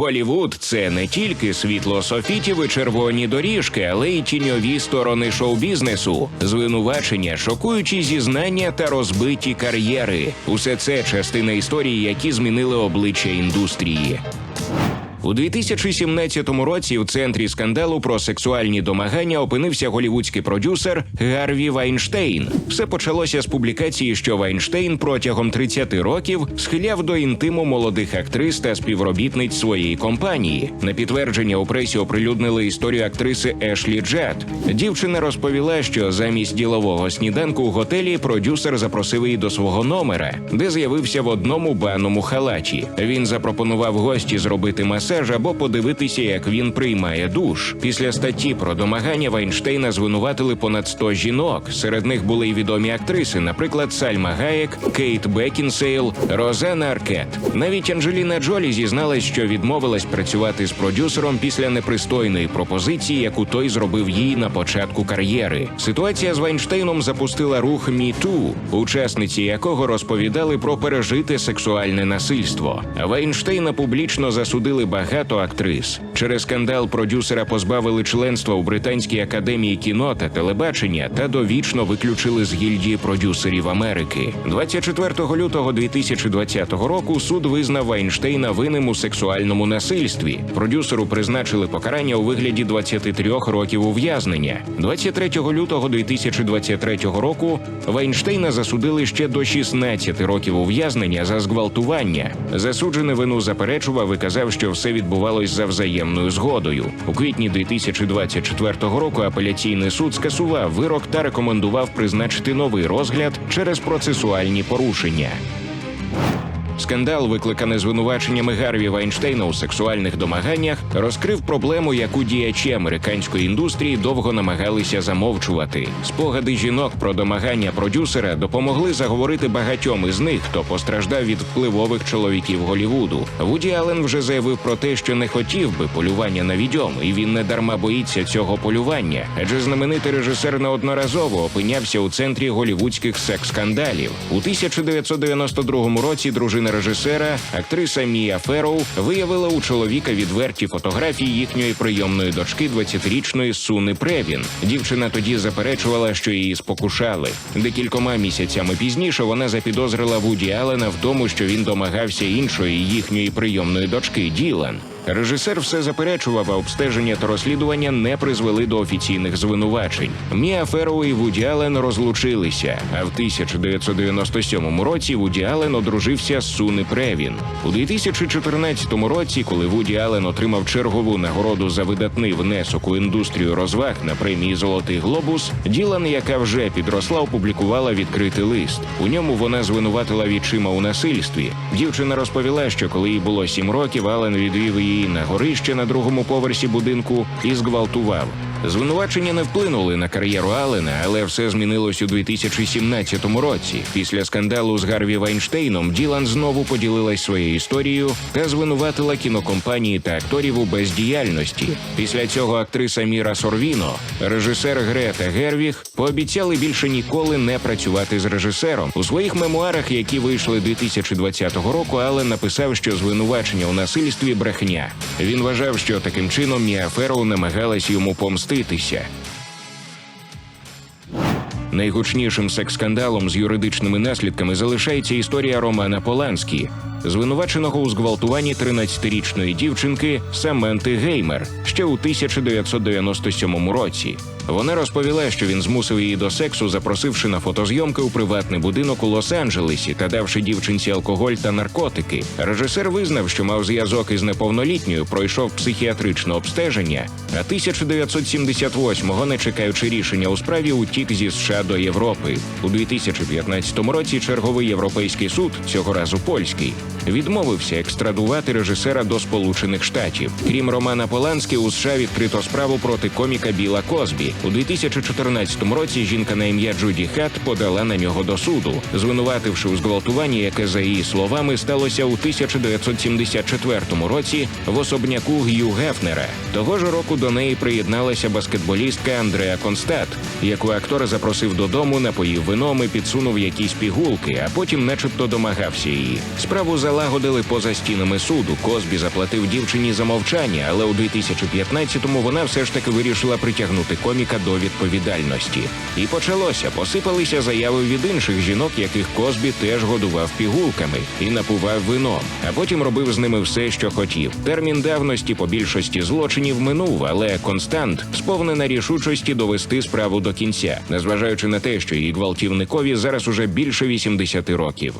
Голівуд це не тільки світло софітів і червоні доріжки, але й тіньові сторони шоу-бізнесу, звинувачення, шокуючі зізнання та розбиті кар'єри. Усе це частина історії, які змінили обличчя індустрії. У 2017 році в центрі скандалу про сексуальні домагання опинився голівудський продюсер Гарві Вайнштейн. Все почалося з публікації, що Вайнштейн протягом 30 років схиляв до інтиму молодих актрис та співробітниць своєї компанії. На підтвердження у пресі оприлюднили історію актриси Ешлі Джад. Дівчина розповіла, що замість ділового сніданку у готелі продюсер запросив її до свого номера, де з'явився в одному банному халаті. Він запропонував гості зробити масаж або подивитися, як він приймає душ. Після статті про домагання Вайнштейна звинуватили понад 100 жінок. Серед них були й відомі актриси, наприклад, Сальма Гаєк, Кейт Бекінсейл, Розена Аркет. Навіть Анджеліна Джолі зізналась, що відмовилась працювати з продюсером після непристойної пропозиції, яку той зробив їй на початку кар'єри. Ситуація з Вайнштейном запустила рух «Me учасниці якого розповідали про пережите сексуальне насильство. Вайнштейна публічно засудили багато актрис. Через скандал продюсера позбавили членства у Британській академії кіно та телебачення та довічно виключили з гільдії продюсерів Америки. 24 лютого 2020 року суд визнав Вайнштейна винним у сексуальному насильстві. Продюсеру призначили покарання у вигляді 23 років ув'язнення. 23 лютого 2023 року Вайнштейна засудили ще до 16 років ув'язнення за зґвалтування. Засуджений вину заперечував і казав, що все відбувалось за взаємною згодою. У квітні 2024 року апеляційний суд скасував вирок та рекомендував призначити новий розгляд через процесуальні порушення. Скандал, викликаний звинуваченнями Гарві Вайнштейна у сексуальних домаганнях, розкрив проблему, яку діячі американської індустрії довго намагалися замовчувати. Спогади жінок про домагання продюсера допомогли заговорити багатьом із них, хто постраждав від впливових чоловіків Голівуду. Вуді Аллен вже заявив про те, що не хотів би полювання на відьом, і він не дарма боїться цього полювання, адже знаменитий режисер неодноразово опинявся у центрі голівудських секс-скандалів. У 1992 році дружина режисера, актриса Мія Ферроу, виявила у чоловіка відверті фотографії їхньої прийомної дочки, 20-річної Суни Превін. Дівчина тоді заперечувала, що її спокушали. Декількома місяцями пізніше вона запідозрила Вуді Алена в тому, що він домагався іншої їхньої прийомної дочки Ділан. Режисер все заперечував, а обстеження та розслідування не призвели до офіційних звинувачень. Міа Ферроу і Вуді Аллен розлучилися. А в 1997 році Вуді Аллен одружився з Суни Превін. У 2014 році, коли Вуді Аллен отримав чергову нагороду за видатний внесок у індустрію розваг на премії Золотий глобус, Ділан, яка вже підросла, опублікувала відкритий лист. У ньому вона звинуватила відчима у насильстві. Дівчина розповіла, що коли їй було сім років, Аллен відвів її на горище на другому поверсі будинку і зґвалтував. Звинувачення не вплинули на кар'єру Аллена, але все змінилось у 2017 році. Після скандалу з Гарві Вайнштейном Ділан знову поділилась своєю історією та звинуватила кінокомпанії та акторів у бездіяльності. Після цього актриса Міра Сорвіно, режисер Грета Гервіг пообіцяли більше ніколи не працювати з режисером. У своїх мемуарах, які вийшли 2020 року, Аллен написав, що звинувачення у насильстві брехня. Він вважав, що таким чином Міа Ферроу намагалась йому помститися. Найгучнішим секс-скандалом з юридичними наслідками залишається історія Романа Поланські, звинуваченого у зґвалтуванні 13-річної дівчинки Саменти Геймер ще у 1997 році. Вона розповіла, що він змусив її до сексу, запросивши на фотозйомки у приватний будинок у Лос-Анджелесі та давши дівчинці алкоголь та наркотики. Режисер визнав, що мав зв'язок із неповнолітньою, пройшов психіатричне обстеження, а 1978-го, не чекаючи рішення у справі, утік зі США до Європи. У 2015 році черговий європейський суд, цього разу польський, відмовився екстрадувати режисера до Сполучених Штатів. Крім Романа Поланські, у США відкрито справу проти коміка Біла Козбі. У 2014 році жінка на ім'я Джуді Хат подала на нього до суду, звинувативши у зґвалтуванні, яке за її словами сталося у 1974 році в особняку Г'ю Гефнера. Того ж року до неї приєдналася баскетболістка Андреа Констат, яку актор запросив додому, напоїв вином і підсунув якісь пігулки, а потім, начебто, домагався її. Справу залагодили поза стінами суду. Косбі заплатив дівчині за мовчання, але у 2015-му вона все ж таки вирішила притягнути коміка до відповідальності. І почалося. Посипалися заяви від інших жінок, яких Косбі теж годував пігулками і напував вином, а потім робив з ними все, що хотів. Термін давності по більшості злочинів минув, але Констант сповнена рішучості довести справу до кінця, незважаючи на те, що її гвалтівникові зараз уже більше 80 років.